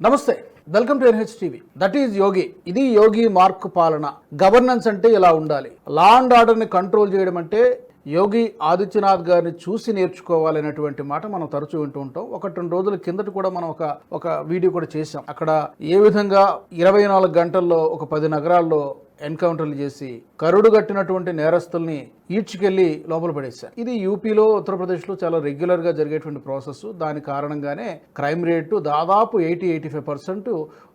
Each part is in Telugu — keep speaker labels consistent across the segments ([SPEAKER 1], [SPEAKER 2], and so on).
[SPEAKER 1] నమస్తే welcome to N H TV that is Yogi. ఇది యోగి మార్క్ పాలన. గవర్నెన్స్ అంటే ఇలా ఉండాలి. లా అండ్ ఆర్డర్ని కంట్రోల్ చేయడం అంటే యోగి ఆదిత్యనాథ్ గారిని చూసి నేర్చుకోవాలనేటువంటి మాట మనం తరచూ వింటూ ఉంటాం. ఒకటి రెండు రోజుల కిందట కూడా మనం ఒక ఒక వీడియో కూడా చేసాం అక్కడ ఏ విధంగా ఇరవై నాలుగు గంటల్లో ఒక పది నగరాల్లో ఎన్కౌంటర్లు చేసి కరుడు కట్టినటువంటి నేరస్తుల్ని ఈడ్చుకెళ్ళి లోపల పడేశారు. ఇది యూపీలో ఉత్తరప్రదేశ్లో చాలా రెగ్యులర్గా జరిగేటువంటి ప్రాసెస్. దాని కారణంగానే క్రైమ్ రేటు దాదాపు ఎయిటీ ఎయిటీ ఫైవ్ పర్సెంట్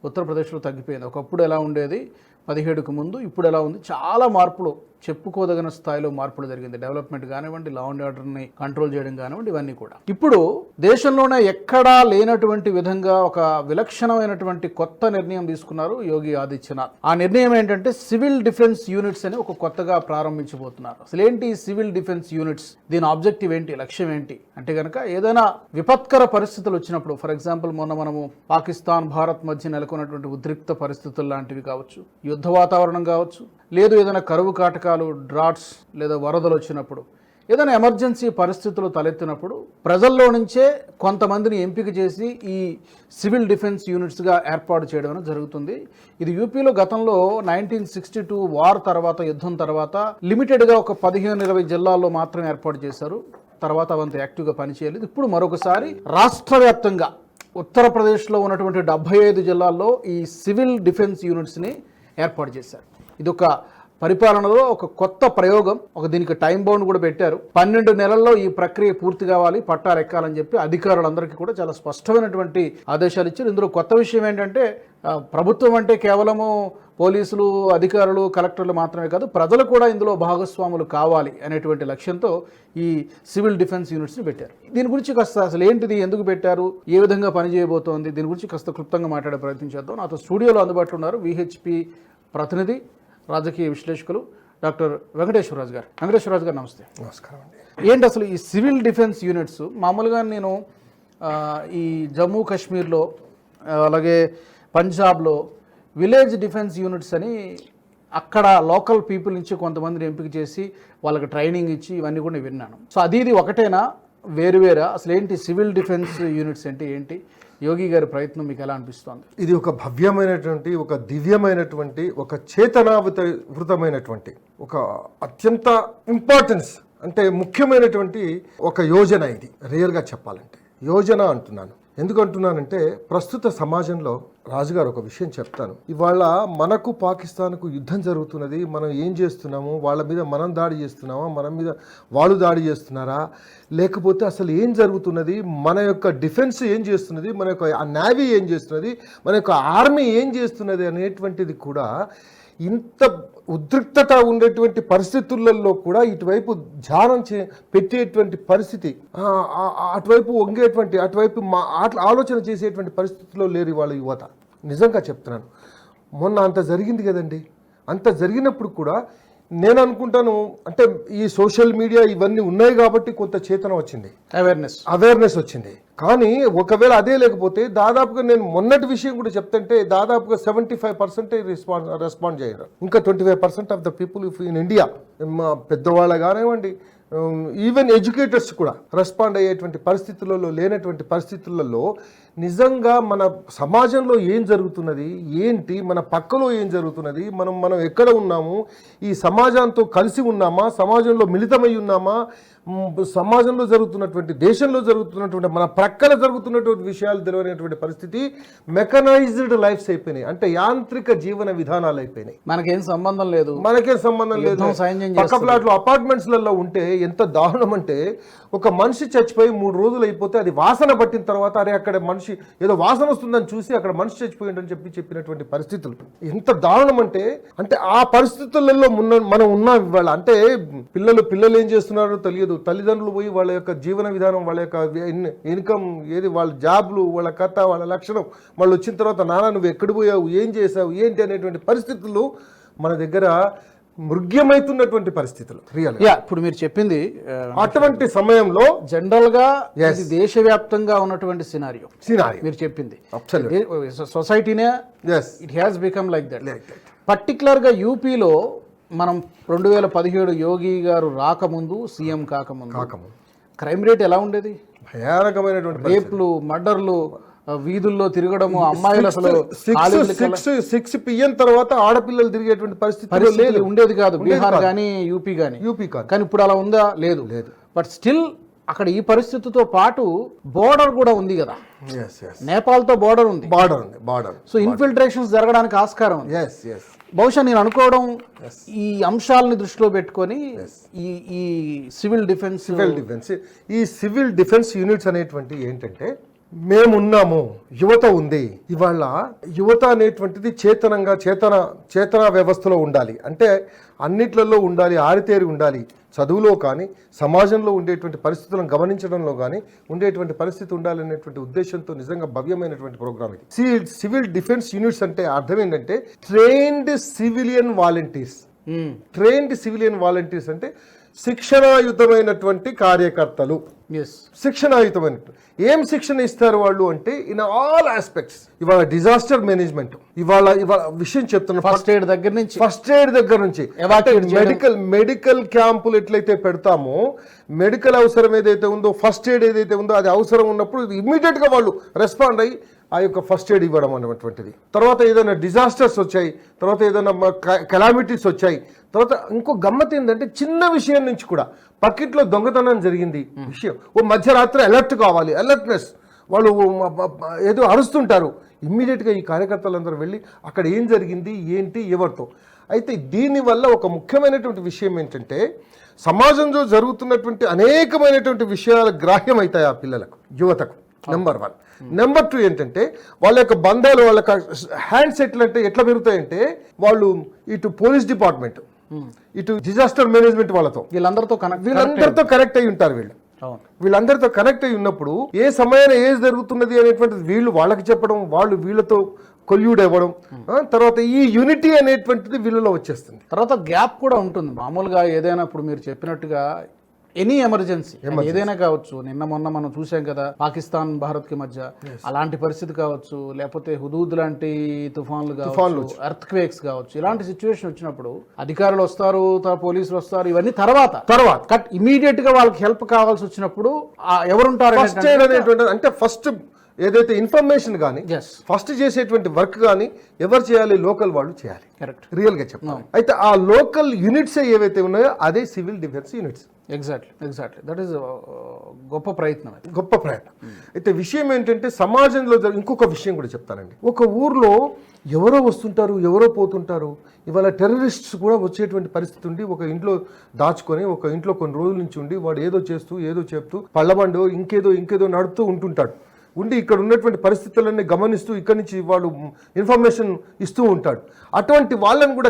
[SPEAKER 1] ఉత్తరప్రదేశ్లో తగ్గిపోయింది. ఒకప్పుడు ఎలా ఉండేది? పదిహేడుకు ముందు ఇప్పుడు ఎలా ఉంది? చాలా మార్పులు చెప్పుకోదగిన స్థాయిలో మార్పులు జరిగింది. డెవలప్మెంట్ కానివ్వండి లా అండ్ ఆర్డర్ని కంట్రోల్ చేయడం కానివ్వండి ఇవన్నీ కూడా. ఇప్పుడు దేశంలోనే ఎక్కడా లేనటువంటి విధంగా ఒక విలక్షణమైనటువంటి కొత్త నిర్ణయం తీసుకున్నారు యోగి ఆదిత్యనాథ్. ఆ నిర్ణయం ఏంటంటే సివిల్ డిఫెన్స్ యూనిట్స్ అని ఒక కొత్తగా ప్రారంభించబోతున్నారు. అసలు ఏంటి సివిల్ డిఫెన్స్ యూనిట్స్? దీని ఆబ్జెక్టివ్ ఏంటి? లక్ష్యం ఏంటి? అంటే కనుక ఏదైనా విపత్కర పరిస్థితులు వచ్చినప్పుడు ఫర్ ఎగ్జాంపుల్ మొన్న మనము పాకిస్తాన్ భారత్ మధ్య నెలకొన్నటువంటి ఉద్రిక్త పరిస్థితులు లాంటివి కావచ్చు యుద్ధ వాతావరణం కావచ్చు లేదు ఏదైనా కరువు కాటకాలు డ్రాట్స్ లేదా వరదలు వచ్చినప్పుడు ఏదైనా ఎమర్జెన్సీ పరిస్థితులు తలెత్తినప్పుడు ప్రజల్లో నుంచే కొంతమందిని ఎంపిక చేసి ఈ సివిల్ డిఫెన్స్ యూనిట్స్గా ఏర్పాటు చేయడం జరుగుతుంది. ఇది యూపీలో గతంలో నైన్టీన్ సిక్స్టీ టూ వార్ తర్వాత యుద్ధం తర్వాత లిమిటెడ్గా ఒక పదిహేను ఇరవై జిల్లాల్లో మాత్రం ఏర్పాటు చేశారు. తర్వాత అవంత యాక్టివ్గా పనిచేయలేదు. ఇప్పుడు మరొకసారి రాష్ట్ర వ్యాప్తంగా ఉత్తరప్రదేశ్లో ఉన్నటువంటి డెబ్బై ఐదు జిల్లాల్లో ఈ సివిల్ డిఫెన్స్ యూనిట్స్ని ఏర్పాటు చేశారు. ఇది ఒక పరిపాలనలో ఒక కొత్త ప్రయోగం ఒక దీనికి టైం బౌండ్ కూడా పెట్టారు. పన్నెండు నెలల్లో ఈ ప్రక్రియ పూర్తి కావాలి పట్టాలు ఎక్కాలని చెప్పి అధికారులందరికీ కూడా చాలా స్పష్టమైనటువంటి ఆదేశాలు ఇచ్చారు. ఇందులో కొత్త విషయం ఏంటంటే ప్రభుత్వం అంటే కేవలము పోలీసులు అధికారులు కలెక్టర్లు మాత్రమే కాదు ప్రజలు కూడా ఇందులో భాగస్వాములు కావాలి అనేటువంటి లక్ష్యంతో ఈ సివిల్ డిఫెన్స్ యూనిట్స్ని పెట్టారు. దీని గురించి కాస్త అసలు ఏంటిది ఎందుకు పెట్టారు ఏ విధంగా పనిచేయబోతోంది దీని గురించి కాస్త క్లుప్తంగా మాట్లాడే ప్రయత్నం చేద్దాం. నాతో స్టూడియోలో అందుబాటులో ఉన్నారు విహెచ్పి ప్రతినిధి రాజకీయ విశ్లేషకులు డాక్టర్ వెంకటేశ్వరరాజు గారు. వెంకటేశ్వరరాజు గారు నమస్తే.
[SPEAKER 2] నమస్కారం అండి.
[SPEAKER 1] ఏంటి అసలు ఈ సివిల్ డిఫెన్స్ యూనిట్స్? మామూలుగా నేను ఈ జమ్మూ కాశ్మీర్లో అలాగే పంజాబ్లో విలేజ్ డిఫెన్స్ యూనిట్స్ అని అక్కడ లోకల్ పీపుల్ నుంచి కొంతమందిని ఎంపిక చేసి వాళ్ళకి ట్రైనింగ్ ఇచ్చి ఇవన్నీ కూడా నేను విన్నాను. సో అది ఇది ఒకటేనా? వేరు వేరా? అసలు ఏంటి సివిల్ డిఫెన్స్ యూనిట్స్ అంటే ఏంటి? యోగి గారి ప్రయత్నం మీకు ఎలా అనిపిస్తోంది?
[SPEAKER 2] ఇది ఒక భవ్యమైనటువంటి ఒక దివ్యమైనటువంటి ఒక చేతనావృతమైనటువంటి ఒక అత్యంత ఇంపార్టెన్స్ అంటే ముఖ్యమైనటువంటి ఒక యోజన ఇది. రియల్గా చెప్పాలంటే యోజన అంటున్నాను. ఎందుకంటున్నానంటే ప్రస్తుత సమాజంలో రాజుగారు ఒక విషయం చెప్తాను. ఇవాళ మనకు పాకిస్తాన్కు యుద్ధం జరుగుతున్నది మనం ఏం చేస్తున్నాము వాళ్ళ మీద మనం దాడి చేస్తున్నామా మన మీద వాళ్ళు దాడి చేస్తున్నారా లేకపోతే అసలు ఏం జరుగుతున్నది మన యొక్క డిఫెన్స్ ఏం చేస్తున్నది మన యొక్క నేవీ ఏం చేస్తున్నది మన యొక్క ఆర్మీ ఏం చేస్తున్నది అనేటువంటిది కూడా ఇంత ఉద్రిక్తత ఉండేటువంటి పరిస్థితులలో కూడా ఇటువైపు ధ్యానం చే పెట్టేటువంటి పరిస్థితి అటువైపు వంగేటువంటి అటువైపు మా ఆట ఆలోచన చేసేటువంటి పరిస్థితుల్లో లేరు వాళ్ళ యువత. నిజంగా చెప్తున్నాను. మొన్న అంత జరిగింది కదండి. అంత జరిగినప్పుడు కూడా నేను అనుకుంటాను అంటే ఈ సోషల్ మీడియా ఇవన్నీ ఉన్నాయి కాబట్టి కొంత చేతన వచ్చింది.
[SPEAKER 1] అవేర్నెస్
[SPEAKER 2] అవేర్నెస్ వచ్చింది. కానీ ఒకవేళ అదే లేకపోతే దాదాపుగా నేను మొన్నటి విషయం కూడా చెప్తుంటే దాదాపుగా seventy five percent response respond చేయడం ఇంకా twenty five percent of the people in India మా పెద్దవాళ్ళ కానివ్వండి ఈవెన్ ఎడ్యుకేటర్స్ కూడా రెస్పాండ్ అయ్యేటువంటి పరిస్థితులలో లేనటువంటి పరిస్థితులలో నిజంగా మన సమాజంలో ఏం జరుగుతున్నది? ఏంటి? మన పక్కలో ఏం జరుగుతున్నది? మనం మనం ఎక్కడ ఉన్నాము? ఈ సమాజంతో కలిసి ఉన్నామా? సమాజంలో మిళితమై ఉన్నామా? సమాజంలో జరుగుతున్నటువంటి దేశంలో జరుగుతున్నటువంటి మన ప్రక్కన జరుగుతున్నటువంటి విషయాలు తెలియనటువంటి పరిస్థితి మెకనైజ్డ్ లైఫ్స్ అయిపోయినాయి. అంటే యాంత్రిక జీవన విధానాలు అయిపోయినాయి.
[SPEAKER 1] మనకేం సంబంధం లేదు.
[SPEAKER 2] మనకేం సంబంధం లేదు. పక్క ప్లాట్లు అపార్ట్మెంట్స్లలో ఉంటే ఎంత దారుణం అంటే ఒక మనిషి చచ్చిపోయి మూడు రోజులు అయిపోతే అది వాసన పట్టిన తర్వాత అరే అక్కడ మనిషి ఏదో వాసన వస్తుందని చూసి అక్కడ మనిషి చచ్చిపోయిందని చెప్పి చెప్పినటువంటి పరిస్థితులు. ఎంత దారుణం అంటే అంటే ఆ పరిస్థితులలో మున్న మనం ఉన్నాం ఇవాళ. అంటే పిల్లలు పిల్లలు ఏం చేస్తున్నారో తెలియదు. తల్లిదండ్రులు పోయి వాళ్ళ యొక్క జీవన విధానం వాళ్ళ యొక్క ఇన్కమ్ ఏది వాళ్ళ జాబ్లు వాళ్ళ కథ వాళ్ళ లక్షణం వాళ్ళు వచ్చిన తర్వాత నాన్న నువ్వు ఎక్కడ పోయావు? ఏం చేసావు ఏంటి? అనేటువంటి పరిస్థితులు మన దగ్గర మృగ్యమైతున్నటువంటి పరిస్థితులు రియల్
[SPEAKER 1] యా ఇప్పుడు మీరు చెప్పింది
[SPEAKER 2] అటువంటి సమయంలో
[SPEAKER 1] జనరల్గా ఇది దేశవ్యాప్తంగా ఉన్నటువంటి సినారియో
[SPEAKER 2] సినారీ
[SPEAKER 1] మీరు చెప్పింది. సొసైటీనే it has become like that. పర్టికులర్గా యూపీలో మనం రెండు వేల పదిహేడు యోగి గారు రాకముందు సీఎం కాకముందు
[SPEAKER 2] కాకము
[SPEAKER 1] క్రైమ్ రేట్ ఎలా ఉండేది?
[SPEAKER 2] భయానకమైనటువంటి.
[SPEAKER 1] రేప్లు మర్డర్లు వీధుల్లో తిరగడము అమ్మాయిలు అసలు
[SPEAKER 2] సిక్స్ సిక్స్ పిఎం తర్వాత ఆడపిల్లలు తిరిగేటువంటి పరిస్థితి లేదు.
[SPEAKER 1] ఉండేది కాదు. బీహార్. కానీ యూపీ కానీ
[SPEAKER 2] యూపీ కాదు.
[SPEAKER 1] కానీ ఇప్పుడు అలా ఉందా? లేదు.
[SPEAKER 2] లేదు.
[SPEAKER 1] బట్ స్టిల్ అక్కడ ఈ పరిస్థితితో పాటు బోర్డర్ కూడా ఉంది కదా.
[SPEAKER 2] ఎస్
[SPEAKER 1] నేపాల్తో బోర్డర్ ఉంది.
[SPEAKER 2] బార్డర్ ఉంది బార్డర్
[SPEAKER 1] సో ఇన్ఫిల్ట్రేషన్స్ జరగడానికి ఆస్కారం ఉంది. బహుశా నేను అనుకోవడం ఈ అంశాలని దృష్టిలో పెట్టుకొని ఈ ఈ సివిల్ డిఫెన్స్
[SPEAKER 2] సివిల్ డిఫెన్స్ ఈ సివిల్ డిఫెన్స్ యూనిట్స్ అనేటువంటి ఏంటంటే మేమున్నాము యువత ఉంది. ఇవాళ యువత అనేటువంటిది చేతనంగా చేతన చేతన వ్యవస్థలో ఉండాలి. అంటే అన్నిట్లలో ఉండాలి ఆరితేరి ఉండాలి. చదువులో కానీ సమాజంలో ఉండేటువంటి పరిస్థితులను గమనించడంలో కానీ ఉండేటువంటి పరిస్థితి ఉండాలనేటువంటి ఉద్దేశంతో నిజంగా భవ్యమైనటువంటి ప్రోగ్రామ్ ఇది. సివిల్ డిఫెన్స్ యూనిట్స్ అంటే అర్థం ఏంటంటే trained civilian volunteers. Trained civilian volunteers అంటే శిక్షణాయుతమైనటువంటి కార్యకర్తలు. శిక్షణాయుతమైన ఏం శిక్షణ ఇస్తారు వాళ్ళు అంటే ఇన్ ఆల్ ఆస్పెక్ట్స్ ఇవాళ డిజాస్టర్ మేనేజ్మెంట్ ఇవాళ ఇవాళ విషయం చెప్తున్నా
[SPEAKER 1] ఫస్ట్ ఎయిడ్ దగ్గర నుంచి.
[SPEAKER 2] ఫస్ట్ ఎయిడ్ దగ్గర నుంచి. మెడికల్ మెడికల్ క్యాంపులు ఎట్లయితే పెడతామో మెడికల్ అవసరం ఏదైతే ఉందో ఫస్ట్ ఎయిడ్ ఏదైతే ఉందో అది అవసరం ఉన్నప్పుడు ఇమీడియట్గా వాళ్ళు రెస్పాండ్ అయ్యి ఆ యొక్క ఫస్ట్ ఎయిడ్ ఇవ్వడం అనేటువంటిది. తర్వాత ఏదైనా డిజాస్టర్స్ వచ్చాయి తర్వాత ఏదైనా కెలామిటీస్ వచ్చాయి తర్వాత ఇంకో గమ్మత్ ఏంటంటే చిన్న విషయం నుంచి కూడా పక్కిట్లో దొంగతనం జరిగింది విషయం. ఓ మధ్యరాత్రి అలర్ట్ కావాలి అలర్ట్నెస్ వాళ్ళు ఏదో అరుస్తుంటారు. ఇమ్మీడియట్గా ఈ కార్యకర్తలందరూ వెళ్ళి అక్కడ ఏం జరిగింది ఏంటి ఎవరితో. అయితే దీనివల్ల ఒక ముఖ్యమైనటువంటి విషయం ఏంటంటే సమాజంలో జరుగుతున్నటువంటి అనేకమైనటువంటి విషయాలు గ్రాహ్యం అవుతాయి ఆ పిల్లలకు యువతకు నెంబర్ వన్ నెంబర్ టూ ఏంటంటే వాళ్ళ యొక్క బంధాలు వాళ్ళ హ్యాండ్ సెట్లు అంటే ఎట్లా పెరుగుతాయంటే వాళ్ళు ఇటు పోలీస్ డిపార్ట్మెంట్ ఇటు డిజాస్టర్ మేనేజ్మెంట్ వాళ్ళతో
[SPEAKER 1] వీళ్ళందరితో కనెక్ట్
[SPEAKER 2] వీళ్ళందరితో కనెక్ట్ అయి ఉంటారు వీళ్ళు. వీళ్ళందరితో కనెక్ట్ అయి ఉన్నప్పుడు ఏ సమయాన ఏది జరుగుతున్నది అనేటువంటిది వీళ్ళు వాళ్ళకి చెప్పడం వాళ్ళు వీళ్ళతో కొల్యూడ్ అవ్వడం తర్వాత ఈ యూనిటీ అనేటువంటిది వీళ్ళలో వచ్చేస్తుంది.
[SPEAKER 1] తర్వాత గ్యాప్ కూడా ఉంటుంది. మామూలుగా ఏదైనా ఇప్పుడు మీరు చెప్పినట్టుగా ఎనీ ఎమర్జెన్సీ ఏదైనా కావచ్చు నిన్న మొన్న మనం చూసాం కదా పాకిస్తాన్ భారత్కి మధ్య అలాంటి పరిస్థితి కావచ్చు లేకపోతే హుదూద్ లాంటి తుఫాన్లు కావచ్చు ఎర్త్ క్వేక్స్ కావచ్చు ఇలాంటి సిచ్యువేషన్ వచ్చినప్పుడు అధికారులు వస్తారు త- పోలీసులు వస్తారు ఇవన్నీ తర్వాత.
[SPEAKER 2] తర్వాత.
[SPEAKER 1] కట్ ఇమీడియట్గా వాళ్ళకి హెల్ప్ కావాల్సి వచ్చినప్పుడు ఎవరుంటారు
[SPEAKER 2] అంటే ఫస్ట్ ఏదైతే ఇన్ఫర్మేషన్ కానీ ఫస్ట్ చేసేటువంటి వర్క్ కానీ ఎవరు చేయాలి? లోకల్ వాళ్ళు చేయాలి.
[SPEAKER 1] కరెక్ట్
[SPEAKER 2] రియల్గా చెప్పాలి. అయితే ఆ లోకల్ యూనిట్స్ ఏవైతే ఉన్నాయో అదే civil defence units
[SPEAKER 1] exactly exactly that is గొప్ప ప్రయత్నం అది.
[SPEAKER 2] గొప్ప ప్రయత్నం. అయితే విషయం ఏంటంటే సమాజంలో ఇంకొక విషయం కూడా చెప్తానండి. ఒక ఊర్లో ఎవరో వస్తుంటారు ఎవరో పోతుంటారు ఇవాళ టెర్రరిస్ట్స్ కూడా వచ్చేటువంటి పరిస్థితి ఉండి ఒక ఇంట్లో దాచుకొని ఒక ఇంట్లో కొన్ని రోజుల నుంచి ఉండి వాడు ఏదో చేస్తూ ఏదో చెప్తూ పళ్ళబండో ఇంకేదో ఇంకేదో నడుపుతూ ఉంటుంటాడు. ఉండి ఇక్కడ ఉన్నటువంటి పరిస్థితులన్నీ గమనిస్తూ ఇక్కడి నుంచి వాడు ఇన్ఫర్మేషన్ ఇస్తూ ఉంటాడు. అటువంటి వాళ్ళని కూడా